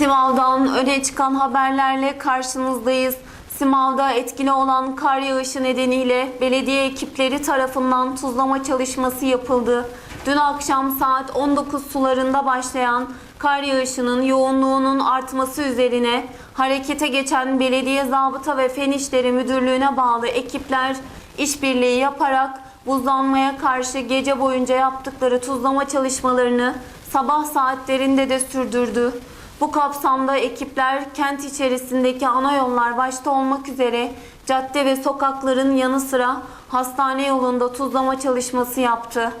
Simav'dan öne çıkan haberlerle karşınızdayız. Simav'da etkili olan kar yağışı nedeniyle belediye ekipleri tarafından tuzlama çalışması yapıldı. Dün akşam saat 19 sularında başlayan kar yağışının yoğunluğunun artması üzerine harekete geçen Belediye Zabıta ve Fen İşleri Müdürlüğü'ne bağlı ekipler işbirliği yaparak buzlanmaya karşı gece boyunca yaptıkları tuzlama çalışmalarını sabah saatlerinde de sürdürdü. Bu kapsamda ekipler kent içerisindeki ana yollar başta olmak üzere cadde ve sokakların yanı sıra hastane yolunda tuzlama çalışması yaptı.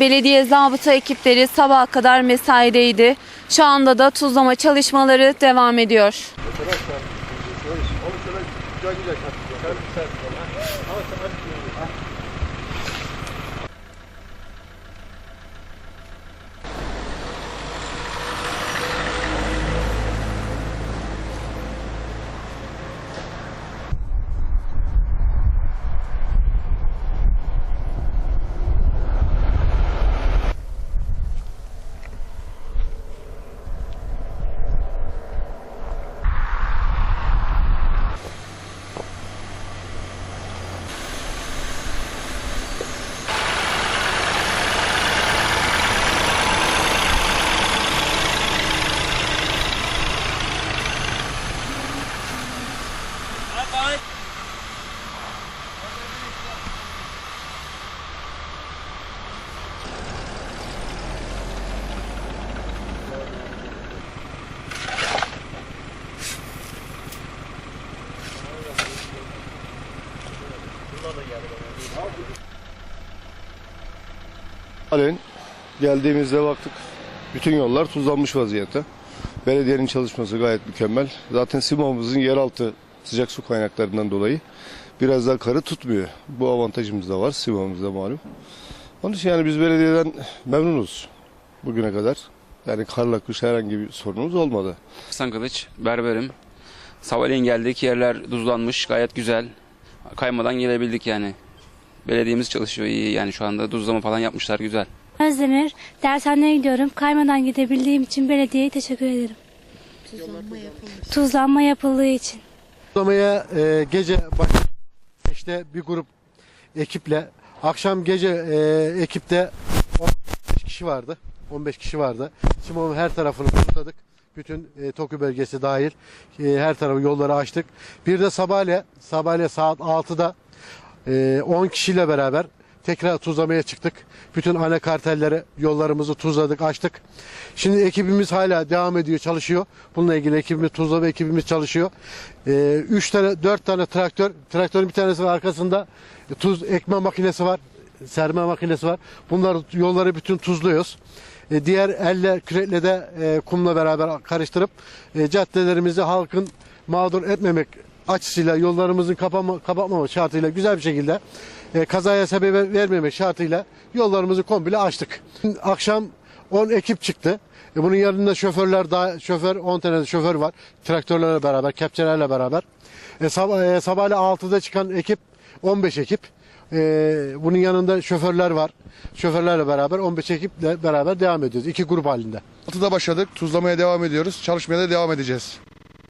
Belediye zabıta ekipleri sabaha kadar mesaideydi. Şu anda da tuzlama çalışmaları devam ediyor. Halen geldiğimizde baktık bütün yollar tuzlanmış vaziyette. Belediyenin çalışması gayet mükemmel. Zaten Simav'ımızın yeraltı sıcak su kaynaklarından dolayı biraz daha karı tutmuyor. Bu avantajımız da var Simav'ımızda malum. Onun için yani biz belediyeden memnunuz bugüne kadar. Yani karla kış herhangi bir sorunumuz olmadı. Hasan Kılıç, berberim. Sabahleyin geldik, yerler tuzlanmış, gayet güzel. Kaymadan gelebildik yani. Belediyemiz çalışıyor iyi yani şu anda tuzlama falan yapmışlar güzel. Özdemir, dershaneye gidiyorum. Kaymadan gidebildiğim için belediyeye teşekkür ederim. Tuzlanma yapıldığı için. Tuzlamaya e, gece baş işte bir grup ekiple akşam gece e, ekipte 15 kişi vardı. 15 kişi vardı. Simon her tarafını kurtardık. Bütün e, Tokyo bölgesi dahil e, her tarafı yolları açtık. Bir de sabahleyin sabahleyin saat 6'da e, 10 kişiyle beraber tekrar tuzlamaya çıktık. Bütün ana kartelleri yollarımızı tuzladık, açtık. Şimdi ekibimiz hala devam ediyor, çalışıyor. Bununla ilgili ekibimiz, tuzlama ekibimiz çalışıyor. E, üç tane, dört tane traktör. Traktörün bir tanesi arkasında e, tuz ekme makinesi var. Serme makinesi var. Bunları yolları bütün tuzluyoruz. E, diğer elle, kürekle de e, kumla beraber karıştırıp e, caddelerimizi halkın mağdur etmemek açısıyla yollarımızın kapama, kapatmama şartıyla güzel bir şekilde kazaya sebep vermemek şartıyla yollarımızı komple açtık. Akşam 10 ekip çıktı. Bunun yanında şoförler daha şoför 10 tane şoför var. Traktörlerle beraber, kepçelerle beraber. E, sabahleyin 6'da çıkan ekip 15 ekip. E, bunun yanında şoförler var. Şoförlerle beraber 15 ekiple beraber devam ediyoruz. İki grup halinde. 6'da başladık. Tuzlamaya devam ediyoruz. Çalışmaya da devam edeceğiz.